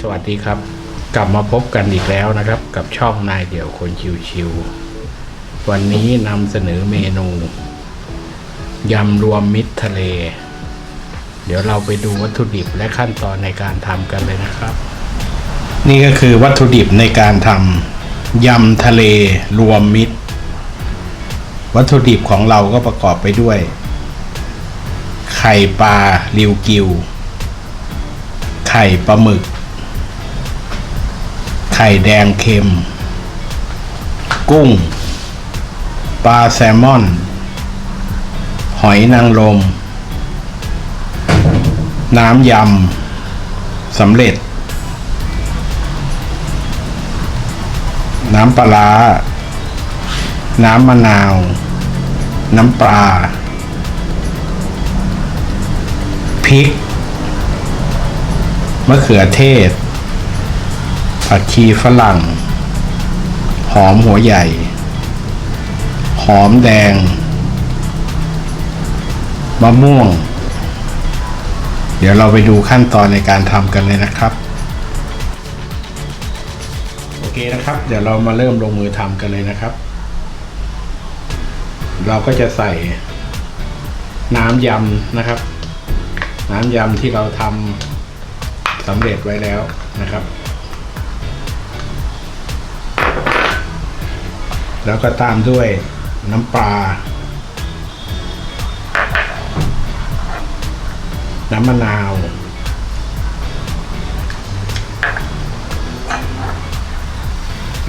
สวัสดีครับ กลับมาพบกันอีกแล้วนะครับ กับช่องนายเดี่ยวคนชิวๆวันนี้นำเสนอเมนูยำรวมมิตรทะเล เดี๋ยวเราไปดูวัตถุดิบและขั้นตอนในการทำกันเลยนะครับ นี่ก็คือวัตถุดิบในการทำยำทะเลรวมมิตร วัตถุดิบของเราก็ประกอบไปด้วย ไข่ปลาริวกิว ไข่ปลาหมึก ไข่แดงเค็ม กุ้ง ปลาแซลมอน หอยนางรม น้ำยำสำเร็จ น้ำปลา น้ำมะนาว น้ำปลา พริก มะเขือเทศ ผักชีฝรั่ง หอมหัวใหญ่ หอมแดง มะม่วง เดี๋ยวเราไปดูขั้นตอนในการทำกันเลยนะครับ โอเคนะครับ เดี๋ยวเรามาเริ่มลงมือทำกันเลยนะครับ เราก็จะใส่น้ำยำนะครับ น้ำยำที่เราทำสำเร็จไว้แล้วนะครับ แล้วก็ตามด้วยน้ำปลา น้ำมะนาว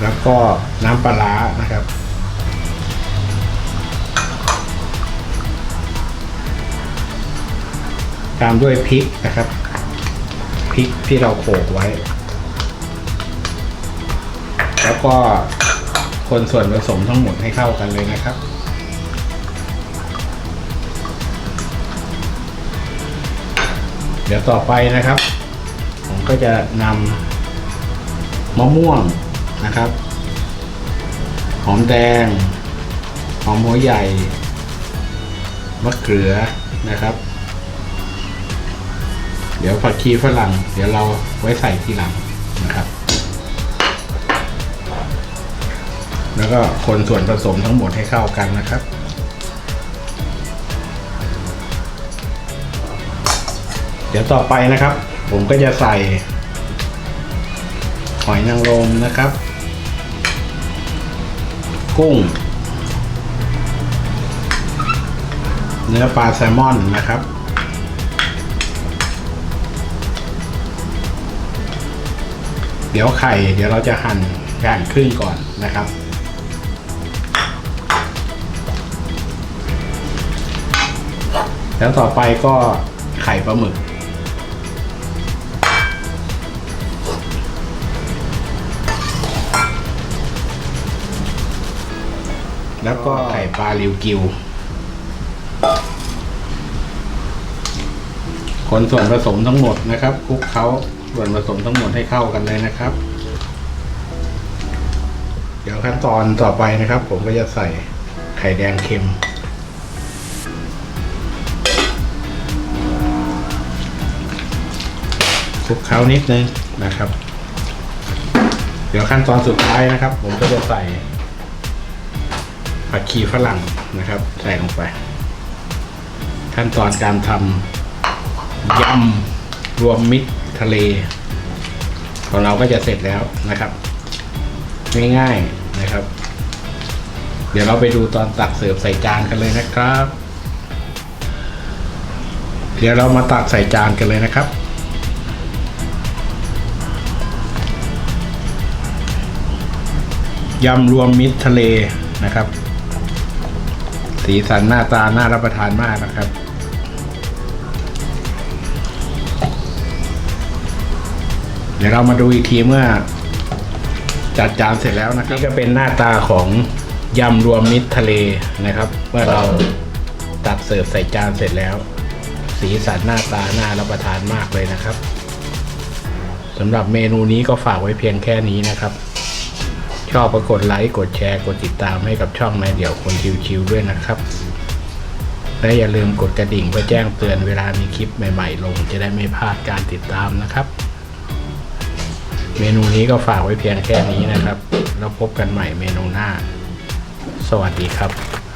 แล้วก็น้ำปลานะครับตามด้วยพริกนะครับพริกที่เราโขลกไว้ แล้วก็ คนส่วนผสมทั้งหมดให้เข้ากันเลยนะครับ เดี๋ยวต่อไปนะครับ ผมก็จะนำมะม่วงนะครับ หอมแดง หอมหัวใหญ่ มะเขือนะครับ เดี๋ยวผักชีฝรั่ง เดี๋ยวเราไว้ใส่ทีหลังนะครับ แล้วก็คนส่วนผสมทั้งหมดให้เข้ากันนะครับ เดี๋ยวต่อไปนะครับ ผมก็จะใส่หอยนางรมนะครับ กุ้ง เนื้อปลาแซลมอนนะครับเดี๋ยวไข่ เดี๋ยวเราจะหั่นหั่นครึ่งก่อนนะครับ แล้วต่อไปก็ไข่ปลาหมึก แล้วก็ไข่ปลาริวกิว คนส่วนผสมทั้งหมดนะครับคลุกเคล้าส่วนผสมทั้งหมดให้เข้ากันเลยนะครับ เดี๋ยวขั้นตอนต่อไปนะครับ ผมก็จะใส่ไข่แดงเค็ม คลุกเคล้านิดนึงนะครับ เดี๋ยวขั้นตอนสุดท้ายนะครับ ผมก็จะใส่ผักชีฝรั่งนะครับ ใส่ลงไป ขั้นตอนการทำยำรวมมิตรทะเล ของเราก็จะเสร็จแล้วนะครับ ง่ายๆนะครับ เดี๋ยวเราไปดูตอนตักเสิร์ฟใส่จานกันเลยนะครับ เดี๋ยวเรามาตักใส่จานกันเลยนะครับ ยำรวมมิตรทะเลนะครับ สีสันหน้าตาน่ารับประทานมากนะครับเดี๋ยวเรามาดูอีกทีเมื่อ จัดจานเสร็จแล้วนะครับนี่ก็เป็นหน้าตาของยำรวมมิตรทะเลนะครับเมื่อเราตักเสิร์ฟใส่จานเสร็จแล้ว สีสันหน้าตาน่ารับประทานมากเลยนะครับสำหรับเมนูนี้ก็ฝากไว้เพียงแค่นี้นะครับ ชอบก็กดไลค์กดแชร์กดติดตามให้กับช่องแม่เดี่ยวคนชิวๆด้วยนะครับ และอย่าลืมกดกระดิ่งเพื่อแจ้งเตือนเวลามีคลิปใหม่ๆ ลง จะได้ไม่พลาดการติดตามนะครับ เมนูนี้ก็ฝากไว้เพียงแค่นี้นะครับ แล้วพบกันใหม่เมนูหน้า สวัสดีครับ